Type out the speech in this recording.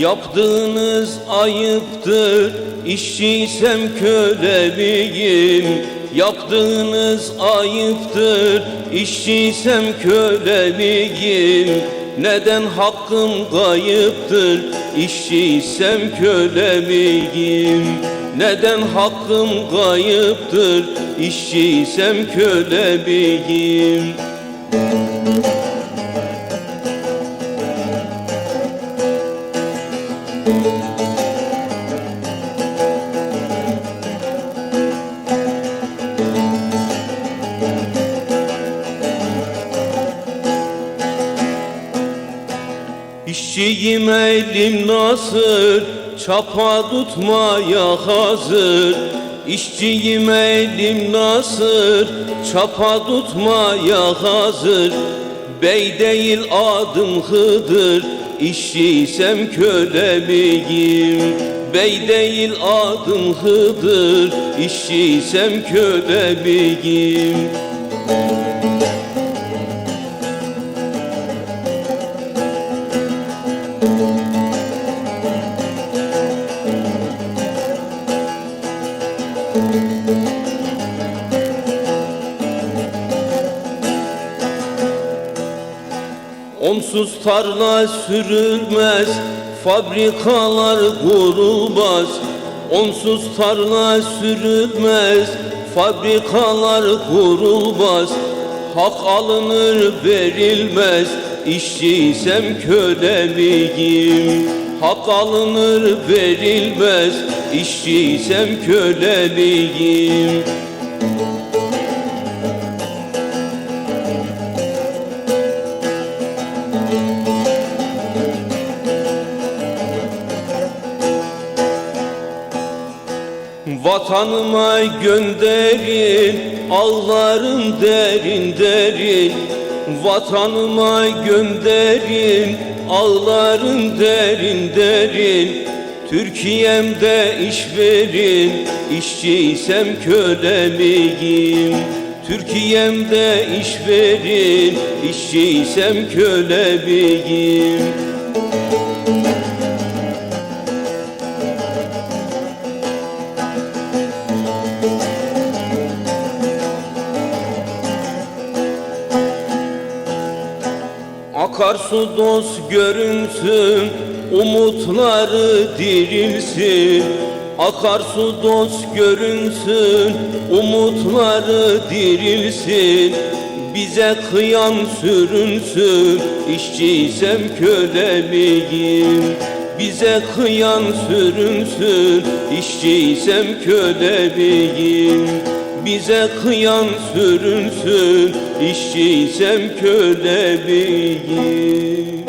Yaptığınız ayıptır İşçiysem köle miyim Yaptığınız ayıptır İşçiysem köle miyim Neden hakkım kayıptır İşçiysem köle miyim Neden hakkım kayıptır İşçiysem köle miyim İşçiyim elim nasır Çapa tutmaya hazır. İşçiyim elim nasır Çapa tutmaya hazır. Bey değil adım Hıdır İşçiysem köle miyim? Bey değil adım Hıdır İşçiysem köle miyim Onsuz tarla sürülmez, fabrikalar kurulmaz. Onsuz tarla sürülmez, fabrikalar kurulmaz. Hak alınır verilmez, işçiysem köle miyim? Hak alınır verilmez, işçiysem köle Vatanıma gönderin Ağlarım derin derin. Vatanıma gönderin Ağlarım derin derin. Türkiye'mde iş verin İşçiysem köle miyim Türkiye'mde iş verin İşçiysem köle Akarsu dost görünsün, umutları dirilsin. Akarsu dost görünsün, umutları dirilsin. Bize kıyan sürünsün, işçiysem köle miyim? Bize kıyan sürünsün, işçiysem köle miyim? Bize kıyan sürünsün, işçiysem köle miyim?